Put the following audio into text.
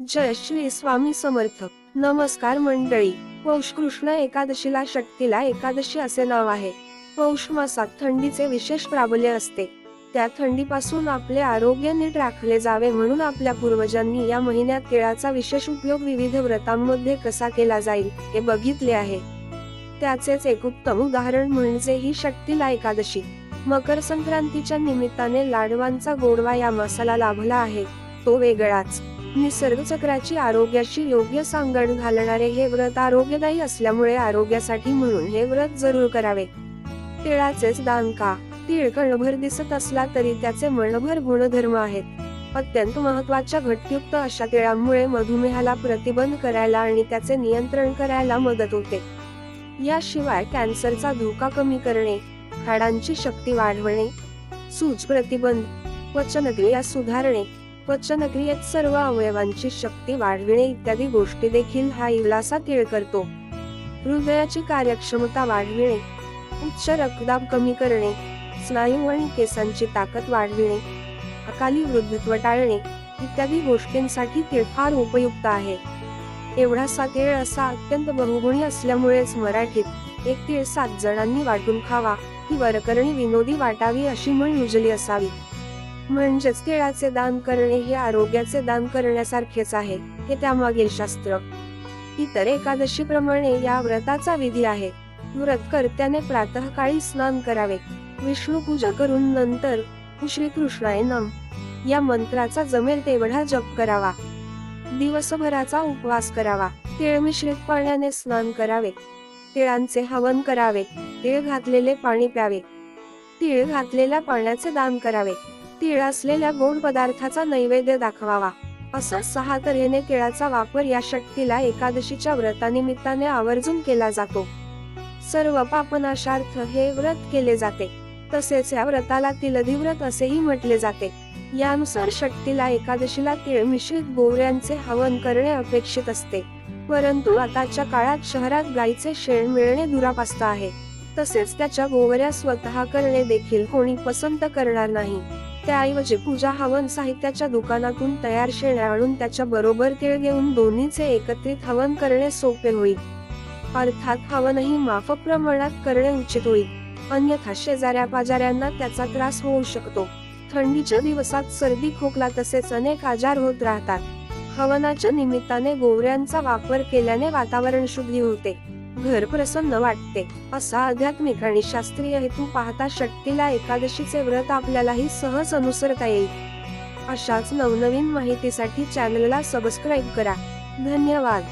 जय श्री स्वामी समर्थ. नमस्कार मंडळी. पौष कृष्ण एकादशीला शक्तीला एकादशी असे नाव आहे. पौष मासात थंडीचे विशेष प्राबल्य असते. त्या थंडीपासून आपले आरोग्य नीट राखले जावे म्हणून आपल्या पूर्वजांनी या महिन्यात केळाचा विशेष उपयोग विविध व्रतांमध्ये कसा केला जाईल हे बघितले आहे. त्याचेच एक उत्तम उदाहरण म्हणजे ही शक्तीला एकादशी. मकर संक्रांतीच्या निमित्ताने लाडवांचा गोडवा या मासाला लाभला आहे. तो वेगळाच. निसर्गचक्राची आरोग्याची आरोग्याशी योग्य सांगड घालणारे हे व्रत आरोग्यदायी असल्यामुळे आरोग्यासाठी म्हणून हे व्रत जरूर करावे. तिळाचेच दान का? तीळ कणभर दिसत असला तरी त्याचे मणभर गुणधर्म आहेत. अत्यंत महत्त्वाच्या घटयुक्त अशा तिळामुळे मधुमेहाला प्रतिबंध करायला आणि त्याचे नियंत्रण करायला मदत होते. याशिवाय कॅन्सरचा धोका कमी करणे हाडांची शक्ती वाढवणे सूज प्रतिबंध पचनक्रिया सुधारणे पचनक्रियेत सर्व अवयवांची शक्ती वाढविणे इत्यादी गोष्टी देखील हा इलासा तीळ करतो. हृदयाची कार्यक्षमता वाढविणे उच्च रक्तदाब कमी करणे स्नायू आणि केसांची ताकद वाढविणे अकाली वृद्धत्व टाळणे इत्यादी गोष्टींसाठी तीळ फार उपयुक्त आहे. एवढासा तीळ असा अत्यंत बहुगुणी असल्यामुळेच मराठीत एक तीळ सात जणांनी वाटून खावा ही वरकरणी विनोदी वाटावी अशी म्हण रुजली असावी. म्हणजेच तिळाचे दान करणे हे आरोग्याचे दान करण्यासारखेच आहे हे त्यामागील शास्त्र. इतर एकादशी प्रमाणे या व्रताचा विधी आहे. व्रत कर्त्याने प्रातःकाळी स्नान करावे. विष्णू पूजा करून नंतर श्रीकृष्णाय नम. या मंत्राचा जमेल तेवढा जप करावा. दिवसभराचा उपवास करावा. तिळ मिश्रित पाण्याने स्नान करावे. तिळांचे हवन करावे. तीळ घातलेले पाणी प्यावे. तिळ घातलेल्या पाण्याचे दान करावे. तीळ असलेल्या गोड पदार्थाचा नैवेद्य दाखवावा. असं सहा तऱ्हेने तिळाचा वापर या शक्तीला एकादशीच्या व्रतानिमित्ताने आवर्जून केला जातो. सर्व पापनाशार्थ हे व्रत केले जाते. तसेच या व्रताला तिलधिव्रत असेही म्हटले जाते. यानुसार शक्तीला एकादशीला तीळ मिश्रित गोवऱ्यांचे हवन करणे अपेक्षित असते. परंतु आताच्या काळात शहरात गाईचे शेण मिळणे दुरापास्त आहे. तसेच त्याच्या गोवऱ्या स्वतः करणे देखील कोणी पसंत करणार नाही. त्याऐवजी पूजा हवन साहित्याच्या दुकानातून तयार शेण्या आणून त्याच्या बरोबर तीळ घेऊन दोन्हीचे एकत्रित हवन करणे सोपे होईल अर्थात हवनही माफक प्रमाणात करणे उचित होईल अन्यथा शेजाऱ्या पाजाऱ्यांना त्याचा त्रास होऊ शकतो. थंडीच्या दिवसात सर्दी खोकला तसेच अनेक आजार होत राहतात. हवनाच्या निमित्ताने गोवऱ्यांचा वापर केल्याने वातावरण शुद्धी होते. घर प्रसन्न वाटते. असा आध्यात्मिक आणि शास्त्रीय हेतू पाहता शक्तीला एकादशीचे व्रत आपल्यालाही सहज अनुसरता येईल. अशाच नवनवीन माहितीसाठी चॅनलला सबस्क्राईब करा. धन्यवाद.